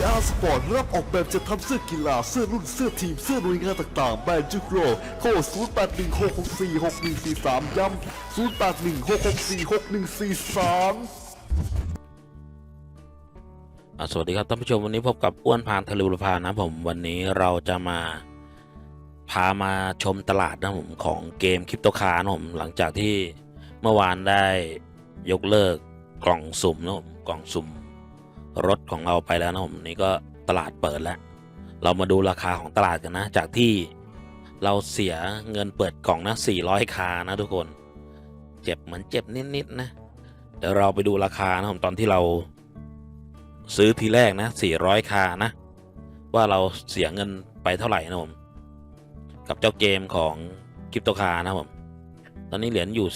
VR Sport รับออกแบบจะทำเสื้อกีฬา เสื้อรุ่น เสื้อทีม เสื้อหน่วยงานต่างๆ แบรนด์จุกโรโทร0816646143 ย้ำ0816646143สวัสดีครับท่านผู้ชมวันนี้พบกับอ้วนพานทะลุพานะผมวันนี้เราจะมาพามาชมตลาดนะผมของเกมคริปโตคาร์นะผมหลังจากที่เมื่อวานได้ยกเลิกกล่องสุ่มนะผมกล่องสุ่ม รถของเราไปแล้วนะผมนี่ก็ตลาดเปิดแล้ว เรามาดูราคาของตลาดกันนะ จากที่เราเสียเงินเปิดกล่องนะ 400 คานะทุกคน เจ็บเหมือนเจ็บนิดๆนะ เดี๋ยวเราไปดูราคานะผมตอนที่เรา ซื้อทีแรกนะ 400 คานะ ว่าเราเสียเงินไปเท่าไหร่นะผม กับเจ้าเกมของคริปโตคานะผม ตอนนี้เหรียญอยู่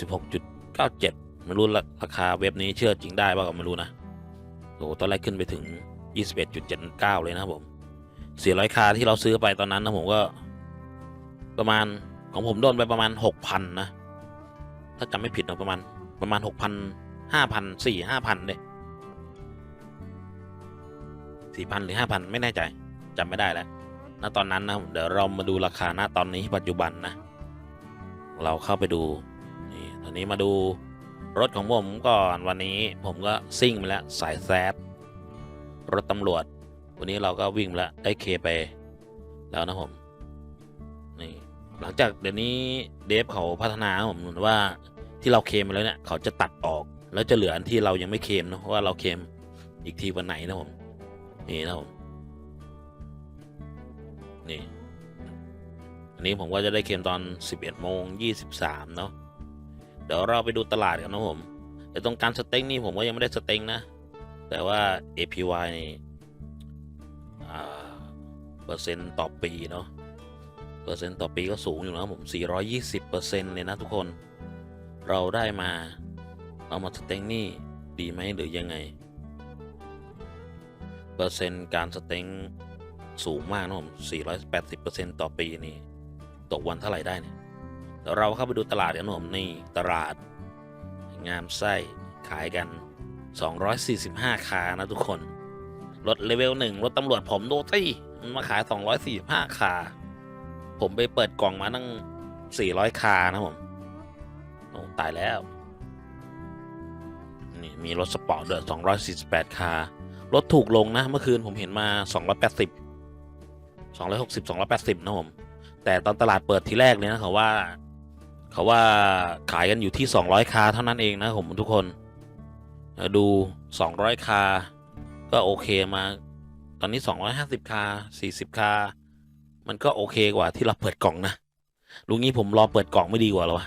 16.97 ไม่รู้ราราคาเว็บนี้เชื่อจริงได้ป่ะก็ไม่รู้นะ โอ้โหตอนแรกขึ้นไปถึง 21.79 เลยนะครับผม 400 คาที่เราซื้อไปตอนนั้นนะผมก็ ประมาณของผมโดนไปประมาณ 6,000 นะ ถ้าจำไม่ผิดนะประมาณประมาณ 6,000 5,000 4 5,000เลยสี่พันหรือห้าพันไม่แน่ใจจำไม่ได้แล้วณตอนนั้นนะเดี๋ยวเรามาดูราคาณตอนนี้ปัจจุบันนะ เราเข้าไปดูนี่ตอนนี้มาดู รถของผมก่อนวันนี้ผมก็ซิ่งไปแล้วสายแซดรถตำรวจ วันนี้เราก็วิ่งไปแล้วได้เคไปแล้วนะผมนี่หลังจากเดี๋ยวนี้เดฟเขาพัฒนาผมเหมือนว่าที่เราเคมไปแล้วเนี่ยเขาจะตัดออก แล้วจะเหลืออันที่เรายังไม่เคมนะเพราะว่าเราเคมอีกทีวันไหนนะผมนี่นะผมนี่อันนี้ผมก็จะได้เคมตอน 11โมง23เนาะ ดี๋ยวเราไปดูตลาดกันนะผมแต่ตรงการสเต็งนี่ผมก็ยังไม่ได้สเต็งนะ แต่ว่า APY นี่เปอร์เซ็นต์ต่อปีเนาะเปอร์เซ็นต์ต่อปีก็สูงอยู่นะผม 420เปอร์เซ็นต์เลยนะทุกคน เราได้มา เอามาสเต็งนี่ดีไหมหรือยังไง เปอร์เซ็นต์การสเต็งสูงมากนะผม 480%ต่อปีนี่ ตกวันเท่าไหร่ได้เนี่ย เดี๋ยวเราเข้าไปดูตลาดกันนะผมนี่ตลาด งามไส้ขายกัน 245 คานะทุกคนรถเลเวลหนึ่งรถตำรวจผมดูที่มันมาขาย 245 คา ผมไปเปิดกล่องมาตั้ง 400 คานะผมโอ้ตายแล้ว นี่มีรถสปอร์ตเด้วย248 คา รถถูกลงนะ เมื่อคืนผมเห็นมา 280 260 280 นะผม แต่ตอนตลาดเปิดทีแรกเลยนะเขาว่า เขาว่าขายกันอยู่ที่ 200 คาเท่านั้นเองนะผมทุกคนดู 200 คา ก็โอเคมา ตอนนี้ 250 คา 40 คา มันก็โอเคกว่าที่เราเปิดกล่องนะลุงนี้ผมรอเปิดกล่องไม่ดีกว่าหรอวะ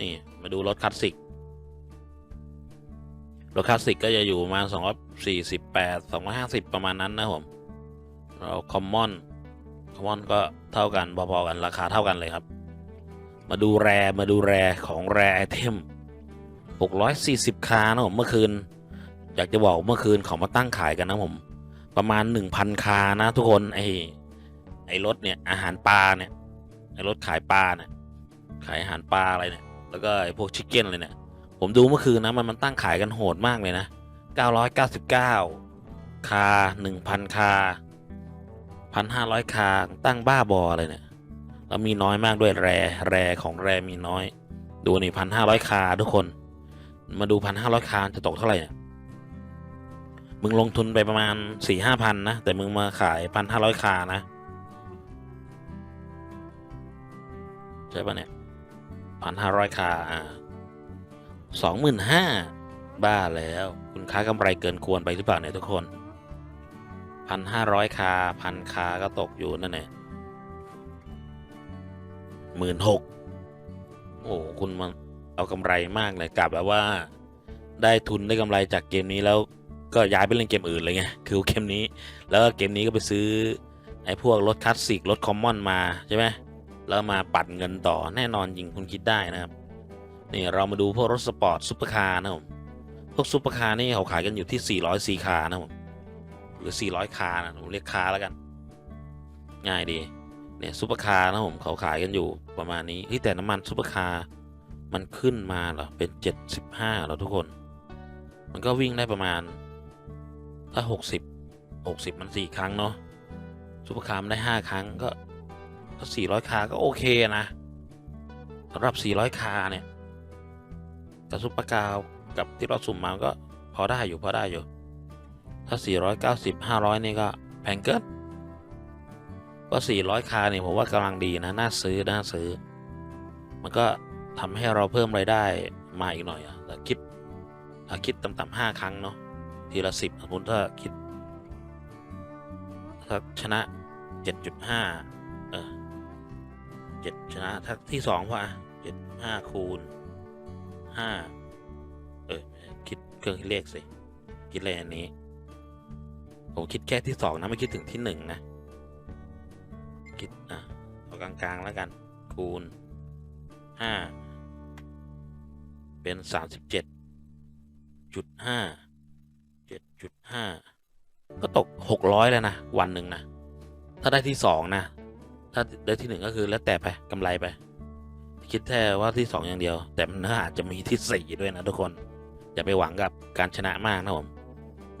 นี่ มาดูรถคลาสสิก รถคลาสสิกก็จะอยู่ประมาณ248 250 ประมาณนั้นนะผม เราคอมมอน คอมมอนก็เท่ากันพอๆกันราคาเท่ากันเลยครับ มาดูแรมาดูแรของแรไอเทม 640 คานะผมเมื่อคืน อยากจะบอกเมื่อคืนเขามาตั้งขายกันนะผม ประมาณ 1,000 คานะทุกคน ไอไอรถเนี่ยอาหารปลาเนี่ยไอรถขายปลาเนี่ยขายอาหารปลาอะไรเนี่ยแล้วก็ไอพวกชิคเก้นอะไรเนี่ยผมดูเมื่อคืนนะมันมันตั้งขายกันโหดมากเลยนะ 999 คา 1,000 คา 1,500 คาตั้งบ้าบออะไรเนี่ย แล้วมีน้อยมากด้วยแรแรของแรมีน้อย ดูนี่1,500คาทุกคน มาดู1,500คาจะตกเท่าไหร่เนี่ยมึงลงทุนไปประมาณ4-5พันนะ แต่มึงมาขาย1,500คานะ ใช่ปะเนี่ย1,500คาอ่าสองหมื่นห้าบ้าแล้ว คุณค้ากำไรเกินควรไปหรือเปล่าเนี่ยทุกคนพันห้าร้อยคาพันคาก็ตกอยู่นั่นแหละ หมื่นหกโอ้คุณมันเอากำไรมากเลยกลับแบบว่า ได้ทุนได้กำไรจากเกมนี้แล้วก็ย้ายไปเล่นเกมอื่นเลยไงคือเกมนี้ แล้วเกมนี้ก็ไปซื้อไอ้พวกรถคลาสสิกรถคอมมอนมาใช่ไหมแล้วมาปัดเงินต่อแน่นอนจริงคุณคิดได้นะครับนี่เรามาดูพวกรถสปอร์ตซุปเปอร์คาร์นะผมพวกซุปเปอร์คาร์นี่เขาขายกันอยู่ที่ 400ซีคาร์นะผมหรือ 400 คาร์นะผมเรียกคาร์แล้วกัน ง่ายดี เนี่ยซุปเปอร์คาร์นะผมเขาขายกันอยู่ประมาณนี้เฮ้ยแต่น้ำมันซุปเปอร์คาร์มันขึ้นมาเหรอเป็น 75แล้วทุกคน มันก็วิ่งได้ประมาณ ถ้า 60หกสิบมันสี่ครั้งเนาะซูเปอร์คาร์มันได้ห้าครั้งก็ถ้าสี่ร้อยคาก็โอเคนะสำหรับสี่ร้อยคาเนี่ยแต่ซูเปอร์คาร์กับที่เราสุ่มมาก็พอได้อยู่พอได้อยู่ ถ้าสี่ร้อยเก้าสิบห้าร้อยนี่ก็แพงเกิน ก็สี่ร้อยคาเนี่ยผมว่ากำลังดีนะน่าซื้อน่าซื้อ มันก็ทำให้เราเพิ่มรายได้มาอีกหน่อยอะแต่คิดคิดต่ำๆห้าครั้งเนาะทีละสิบสมมติถ้าคิดถ้าชนะเจ็ดจุดห้าเออเจ็ดชนะถ้าที่สองว่าเจ็ดห้าคูณห้าเออคิดเครื่องคิดเลขสิ คิดอะไรอันนี้ ผมคิดแค่ที่สองนะ ไม่คิดถึงที่หนึ่งนะ กลางๆแล้วกัน คูณห้าเป็นสามสิบเจ็ดจุดห้าเจ็ดจุดห้าก็ตกหกร้อยแล้วนะ วันหนึ่งนะ ถ้าได้ที่สองนะ ถ้าได้ที่หนึ่งก็คือแล้วแต่ไปกำไรไป คิดแค่ว่าที่สองอย่างเดียว แต่มันอาจจะมีที่สี่ด้วยนะทุกคน อย่าไปหวังกับการชนะมากนะผม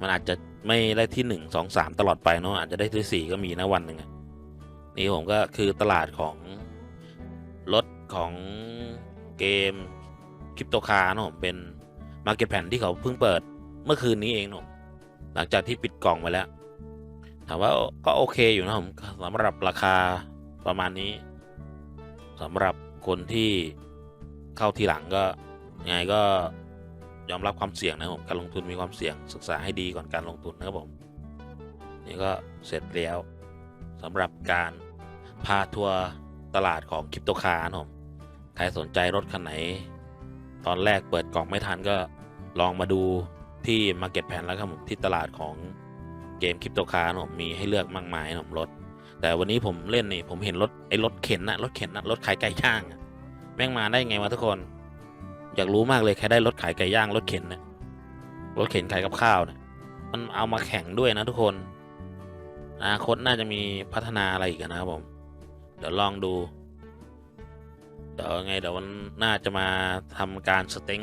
มันอาจจะไม่ได้ที่หนึ่งสองสามตลอดไปเนาะอาจจะได้ที่สี่ก็มีนะวันหนึ่งอะ นี่ผมก็คือตลาดของรถของเกมคริปโตคาร์นะผมเป็นมาร์เก็ตแผ่นที่เขาเพิ่งเปิดเมื่อคืนนี้เองนะผมหลังจากที่ปิดกล่องไปแล้ว ถามว่าก็โอเคอยู่นะผมสำหรับราคาประมาณนี้สำหรับคนที่เข้าทีหลังก็ยังไงก็ยอมรับความเสี่ยงนะครับผมการลงทุนมีความเสี่ยงศึกษาให้ดีก่อนการลงทุนนะครับผมนี่ก็เสร็จแล้ว สำหรับการพาทัวร์ตลาดของคริปโตคาร์นะผมใครสนใจรถคันไหน ตอนแรกเปิดกล่องไม่ทันก็ลองมาดูที่ Market Plan แล้วครับผมที่ตลาดของเกมคริปโตคาร์นะผมมีให้เลือกมากมายนะผมรถ แต่วันนี้ผมเล่นนี่ผมเห็นรถไอ้รถเข็นนะรถเข็นนะรถขายไก่ย่างแม่งมาได้ไงวะทุกคน อยากรู้มากเลยใครได้รถขายไก่ย่างรถเข็นนะรถเข็นขายกับข้าวเนะมันเอามาแข่งด้วยนะทุกคน อนาคตน่าจะมีพัฒนาอะไรอีกนะครับผม เดี๋ยวลองดู เดี๋ยวไงเดี๋ยววันน่าจะมาทำการสเต็ง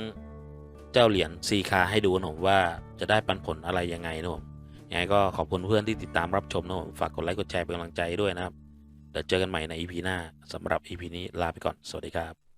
เจ้าเหรียญซีคาให้ดูนะผมว่าจะได้ปันผลอะไรยังไงนะผมยังไงก็ขอบคุณเพื่อนที่ติดตามรับชมนะผมฝากกดไลค์กดแชร์เป็นกำลังใจด้วยนะครับ เดี๋ยวเจอกันใหม่ใน EP หน้าสำหรับ EP นี้ลาไปก่อน สวัสดีครับ